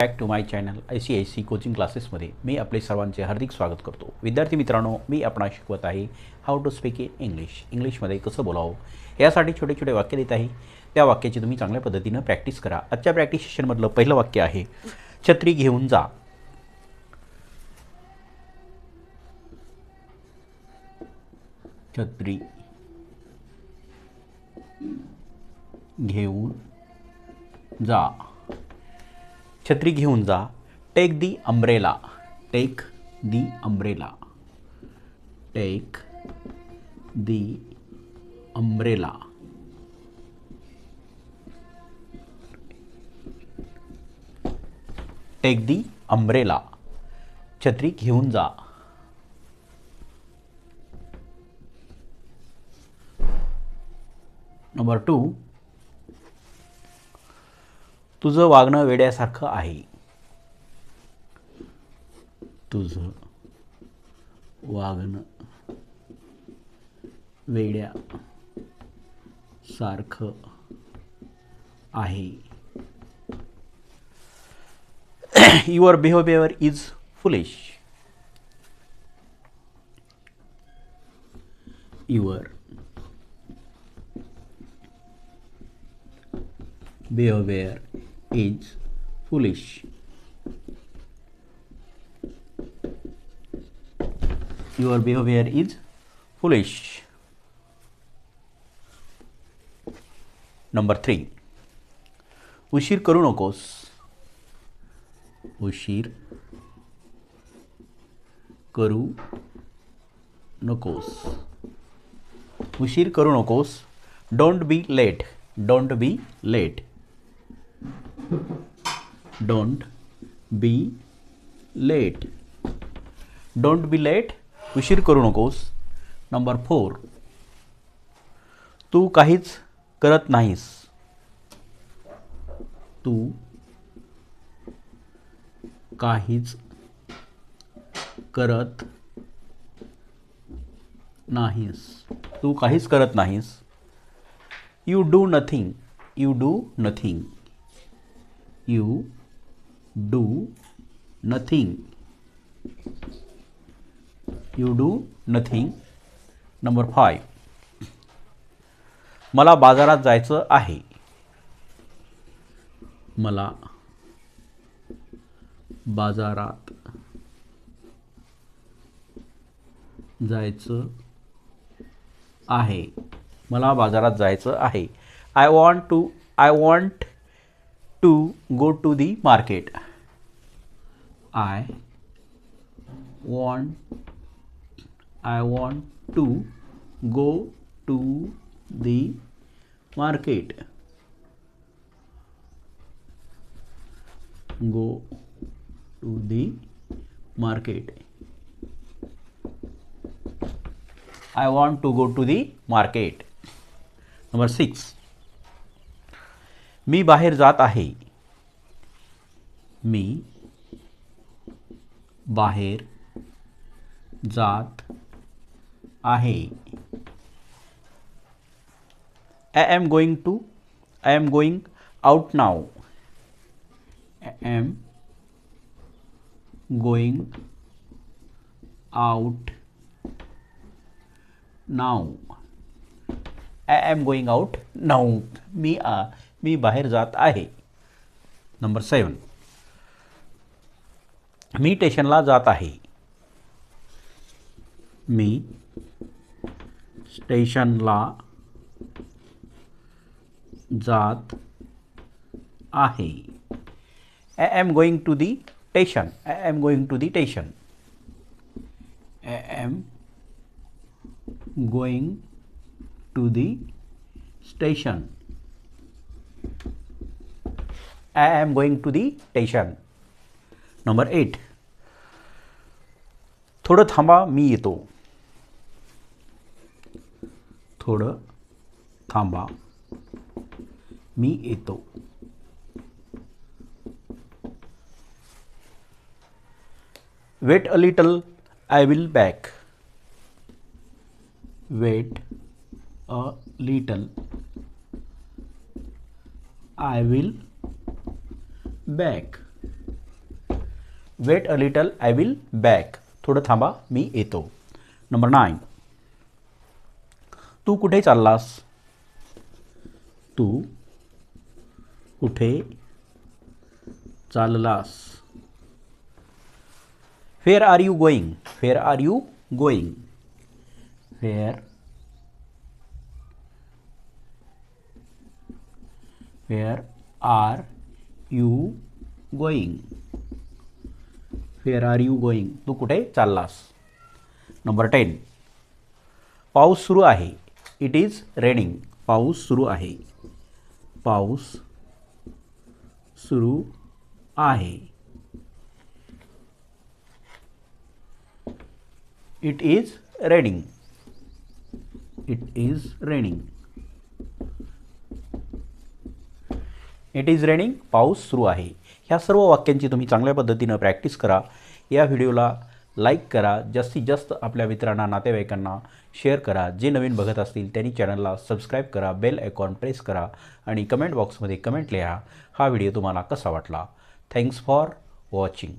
Back to my channel I C I C coaching क्लासेसमध्ये मी आपले सर्वांचे हार्दिक स्वागत करतो. विद्यार्थी मित्रांनो मी आपणा शिकवत आहे how to speak in English इंग्लिशमध्ये कसं बोलावं? यासाठी छोटे छोटे वाक्य देत आहे. त्या वाक्याची तुम्ही चांगल्या पद्धतीनं प्रॅक्टिस करा. आजच्या प्रॅक्टिस सेशनमधलं पहिलं वाक्य आहे छत्री घेऊन जा. छत्री घेऊन जा. छत्री घेऊन जा. Take the umbrella take the umbrella take the umbrella take the umbrella छत्री घेऊन जा. नंबर टू तुझं वागणं वेड्यासारखं आहे. तुझं वागणं वेड्या सारखं आहे. Your behaviour is foolish your behaviour is foolish Your behaviour is foolish number three उशीर करू नकोस उशीर करू नकोस उशीर करू नकोस don't be late don't be late don't be late don't be late उशीर करू नकोस. नंबर फोर तू काहीच करत नाहीस. तू काहीच करत नाहीस. तू काहीच करत नाहीस. You do nothing you do nothing you do nothing you do nothing number five मला बाजारात जायचं आहे. मला बाजारात जायचं आहे. मला बाजारात जायचं आहे. I want to I want to go to the market. I want I want to go to the market. Go to the market. I want to go to the market. Number 6. मी बाहेर जात आहे. मी बाहेर जात आहे. I am going to I am going out now I am going out now I am going out now मी आ मी बाहेर जात आहे. नंबर सेवन मी स्टेशनला जात आहे. मी स्टेशनला जात आहे. I am going to the station I am going to the station I am going to the station I am going to the station number eight थोडं थांबा मी येतो. थोडं थांबा मी येतो. Wait a little I will back wait a little I will back wait a little I will back थोडं थांबा मी येतो. नंबर नाईन तू कुठे चाललास? तू कुठे चाललास? Where are you going where are you going where where are you going where are you going तू कुठे चाललास? नंबर टेन पाऊस सुरू आहे. इट इज रेनिंग पाऊस सुरू आहे. पाऊस सुरू आहे. It is raining it is raining it is raining पाऊस सुरू आहे. ह्या सर्व वाक्यांची तुम्ही चांगल्या पद्धतीनं प्रॅक्टिस करा. या व्हिडिओला लाईक करा. जास्तीत जास्त आपल्या मित्रांना नातेवाईकांना शेअर करा. जे नवीन बघत असतील त्यांनी चॅनलला सबस्क्राईब करा. बेल आयकॉन प्रेस करा. आणि कमेंट बॉक्समध्ये कमेंट लिहा. हा व्हिडिओ तुम्हाला कसा वाटला? Thanks for watching